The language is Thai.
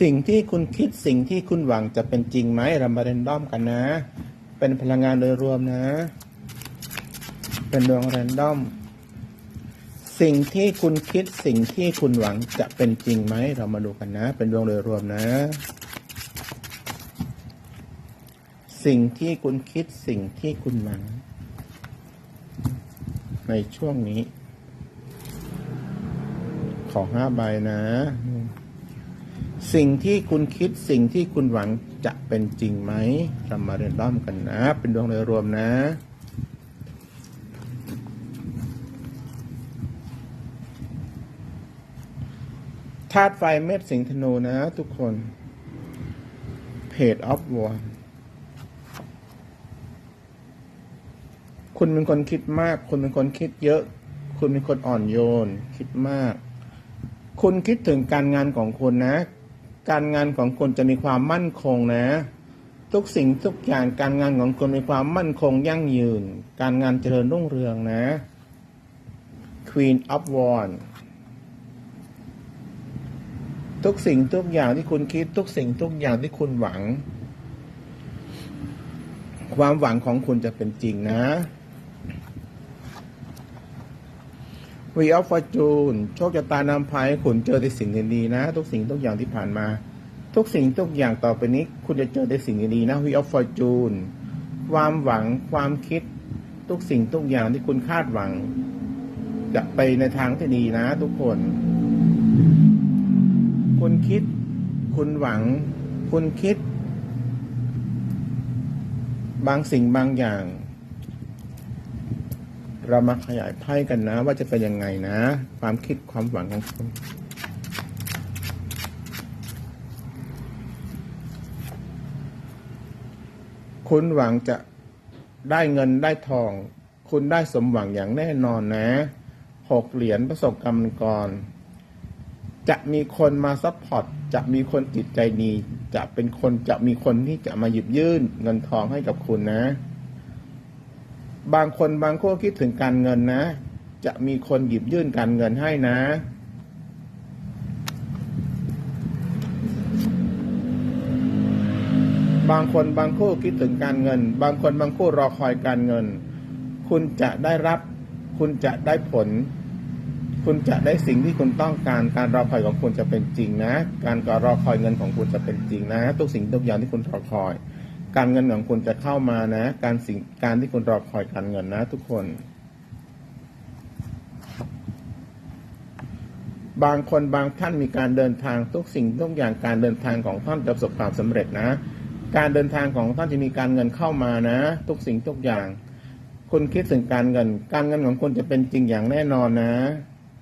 สิ่งที่คุณคิดสิ่งที่คุณหวังจะเป็นจริงไหมเรามาเรนดอมกันนะ เป็นพลังงานโดยรวมนะ เป็นดวงแรนดอม สิ่งที่คุณคิดสิ่งที่คุณหวังจะเป็นจริงไหมเรามาดูกันนะ เป็นดวงโดยรวมนะ สิ่งที่คุณคิดสิ่งที่คุณหวัง ในช่วงนี้ ขอห้าใบนะ สิ่งที่คุณคิดสิ่งที่คุณหวังจะเป็นจริงไหมเรามาเรียนร่อมกันนะ เป็นดวงโดยรวมนะธาตุไฟเม็ดสิงธนูนะทุกคนเพจออฟวอร์คุณเป็นคนคิดมาก คุณเป็นคนคิดเยอะ คุณเป็นคนอ่อนโยน คิดมาก คุณคิดถึงการงานของคุณนะ การงานของคุณจะมีความมั่นคงนะ ทุกสิ่งทุกอย่างการงานของคุณมีความมั่นคงยั่งยืน การงานเจริญรุ่งเรืองนะ Queen of Wands ทุกสิ่งทุกอย่างที่คุณคิดทุกสิ่งทุกอย่างที่คุณหวัง ความหวังของคุณจะเป็นจริงนะ วีออฟฟอร์จูนโชคชะตานำพาให้คุณเจอแต่สิ่งดีๆนะ ทุกสิ่งทุกอย่างที่ผ่านมา ทุกสิ่งทุกอย่างต่อไปนี้ คุณจะเจอแต่สิ่งดีๆนะวีออฟฟอร์จูนความหวังความคิด ทุกสิ่งทุกอย่างที่คุณคาดหวัง จะไปในทางที่ดีนะ ทุกคน คุณคิด คุณหวัง คุณคิด บางสิ่งบางอย่าง เรามาขยายไพ่กันนะ ว่าจะเป็นยังไงนะ ความคิดความหวังของคุณคุณหวังจะได้เงินได้ทอง คุณได้สมหวังอย่างแน่นอนนะหกเหรียญประสบกรรมกร จะมีคนมาซัพพอร์ตจะมีคนจิตใจดี จะเป็นคนจะมีคนที่จะมาหยิบยื่นเงินทองให้กับคุณนะ บางคนบางคู่คิดถึงการเงินนะ จะมีคนหยิบยื่นการเงินให้นะ บางคนบางคู่คิดถึงการเงิน บางคนบางคู่รอคอยการเงิน คุณจะได้รับ คุณจะได้ผล คุณจะได้สิ่งที่คุณต้องการการรอคอยของคุณจะเป็นจริงนะ การกรอคอยเงินของคุณจะเป็นจริงนะ ทุกสิ่งทุกอย่างที่คุณรอคอย การเงินของคุณจะเข้ามานะ การสิ่งการที่คุณรอคอยการเงินนะ ทุกคน บางคนบางท่านมีการเดินทางทุกสิ่งทุกอย่างการเดินทางของท่านจะประสบความสำเร็จนะ การเดินทางของท่านจะมีการเงินเข้ามานะ ทุกสิ่งทุกอย่าง คุณคิดถึงการเงิน การเงินของคุณจะเป็นจริงอย่างแน่นอนนะ